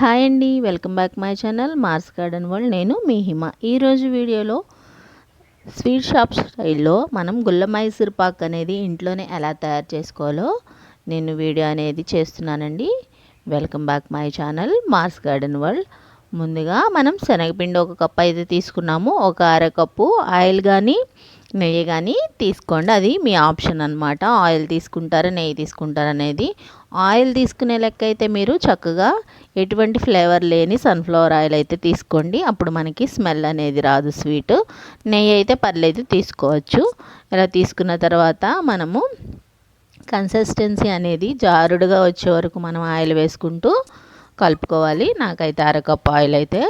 Hi అండి welcome back my channel Mars garden world. నేను మీ హిమ. ఈరోజు వీడియోలో స్వీట్ షాప్ స్టైల్లో మనం గుల్ల మైసూర్ పాక్ అనేది ఇంట్లోనే ఎలా తయారు చేసుకోవాలో నేను వీడియో అనేది చేస్తున్నానండి. Welcome back my channel Mars garden world. ముందుగా మనం శనగపిండి ఒక కప్పు అయితే తీసుకున్నాము. ఒక అరకప్పు ఆయిల్ కానీ నెయ్యి కానీ తీసుకోండి. అది మీ ఆప్షన్ అనమాట ఆయిల్ తీసుకుంటారా నెయ్యి తీసుకుంటారా అనేది. ఆయిల్ తీసుకునే లెక్క అయితే మీరు చక్కగా ఎటువంటి ఫ్లేవర్ లేని సన్ఫ్లవర్ ఆయిల్ అయితే తీసుకోండి. అప్పుడు మనకి స్మెల్ అనేది రాదు స్వీట్. నెయ్యి అయితే పర్లేదు తీసుకోవచ్చు. ఇలా తీసుకున్న తర్వాత మనము కన్సిస్టెన్సీ అనేది జారుడుగా వచ్చే వరకు మనం ఆయిల్ వేసుకుంటూ కలుపుకోవాలి. నాకైతే అరకప్పు ఆయిల్ అయితే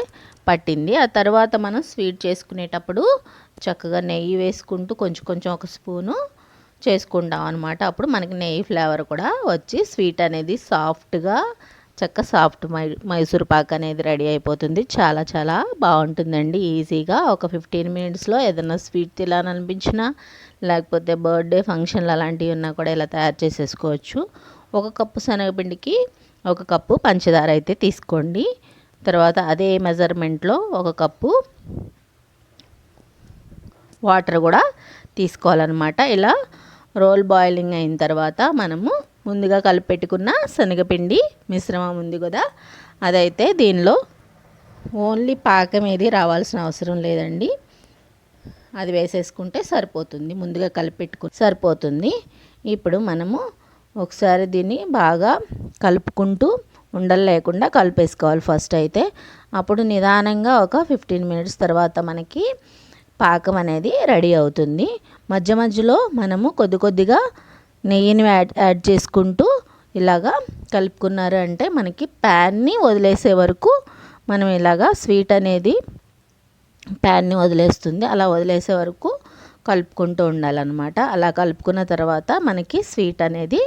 పట్టింది. ఆ తర్వాత మనం స్వీట్ చేసుకునేటప్పుడు చక్కగా నెయ్యి వేసుకుంటూ కొంచెం కొంచెం ఒక స్పూను చేసుకుంటాం అనమాట అప్పుడు మనకి నెయ్యి ఫ్లేవర్ కూడా వచ్చి స్వీట్ అనేది సాఫ్ట్గా చక్క సాఫ్ట్ మై మైసూర్ పాక్ అనేది రెడీ అయిపోతుంది. చాలా చాలా బాగుంటుందండి ఈజీగా. ఒక ఫిఫ్టీన్ మినిట్స్లో ఏదైనా స్వీట్ తినాలనిపించినా లేకపోతే బర్త్డే ఫంక్షన్లు అలాంటివి ఉన్నా కూడా ఇలా తయారు చేసేసుకోవచ్చు. ఒక కప్పు శనగపిండికి ఒక కప్పు పంచదార అయితే తీసుకోండి. తర్వాత అదే మెజర్మెంట్లో ఒక కప్పు వాటర్ కూడా తీసుకోవాలన్నమాట. ఇలా రోల్ బాయిలింగ్ అయిన తర్వాత మనము ముందుగా కలిపెట్టుకున్న శనగపిండి మిశ్రమం ఉంది కదా అదైతే దీనిలో ఓన్లీ పాకం ఏది రావాల్సిన అవసరం లేదండి. అది వేసేసుకుంటే సరిపోతుంది. ముందుగా కలిపెట్టుకు సరిపోతుంది. ఇప్పుడు మనము ఒకసారి దీన్ని బాగా కలుపుకుంటూ ఉండలు లేకుండా కలిపేసుకోవాలి ఫస్ట్ అయితే. అప్పుడు నిదానంగా ఒక ఫిఫ్టీన్ మినిట్స్ తర్వాత మనకి పాకం అనేది రెడీ అవుతుంది. మధ్య మధ్యలో మనము కొద్ది కొద్దిగా నెయ్యిని యాడ్ యాడ్ చేసుకుంటూ ఇలాగా కలుపుకున్నారు. అంటే మనకి ప్యాన్ని వదిలేసే వరకు మనం ఇలాగా స్వీట్ అనేది ప్యాన్ని వదిలేస్తుంది. అలా వదిలేసే వరకు కలుపుకుంటూ ఉండాలన్నమాట. అలా కలుపుకున్న తర్వాత మనకి స్వీట్ అనేది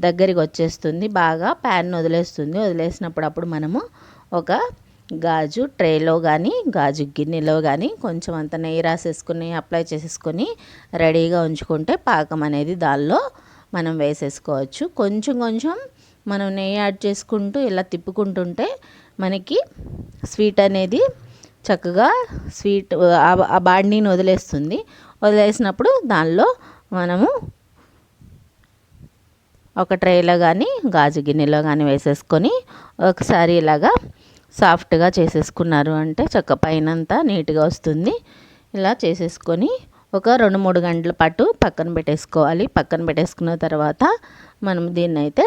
దగ్గరికి వచ్చేస్తుంది. బాగా ప్యాన్ వదిలేస్తుంది. వదిలేసినప్పుడు అప్పుడు మనము ఒక గాజు ట్రేలో కానీ గాజు గిన్నెలో కానీ కొంచెం అంత నెయ్యి రాసేసుకుని అప్లై చేసేసుకొని రెడీగా ఉంచుకుంటే పాకం అనేది దానిలో మనం వేసేసుకోవచ్చు. కొంచెం కొంచెం మనం నెయ్యి యాడ్ చేసుకుంటూ ఇలా తిప్పుకుంటుంటే మనకి స్వీట్ అనేది చక్కగా స్వీట్ ఆ బాడీని వదిలేస్తుంది. వదిలేసినప్పుడు దానిలో మనము ఒక ట్రేలో కానీ గాజు గిన్నెలో కానీ వేసేసుకొని ఒకసారి ఇలాగా సాఫ్ట్గా చేసేసుకున్నారు అంటే చక్క పైనంతా నీట్గా వస్తుంది. ఇలా చేసేసుకొని ఒక రెండు మూడు గంటల పాటు పక్కన పెట్టేసుకోవాలి. పక్కన పెట్టేసుకున్న తర్వాత మనం దీన్ని అయితే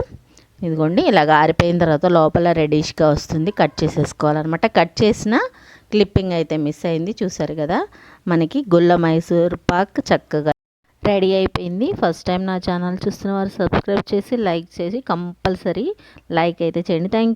ఇదిగోండి ఇలాగ ఆరిపోయిన తర్వాత లోపల రెడీష్గా వస్తుంది. కట్ చేసేసుకోవాలన్నమాట. కట్ చేసిన క్లిప్పింగ్ అయితే మిస్ అయింది. చూసారు కదా మనకి గుల్ల మైసూర్ పాక్ చక్కగా రెడీ అయిపోయింది. ఫస్ట్ టైం నా ఛానల్ చూస్తున్న వారు సబ్స్క్రైబ్ చేసి లైక్ చేసి కంపల్సరీ లైక్ అయితే చేయండి. థ్యాంక్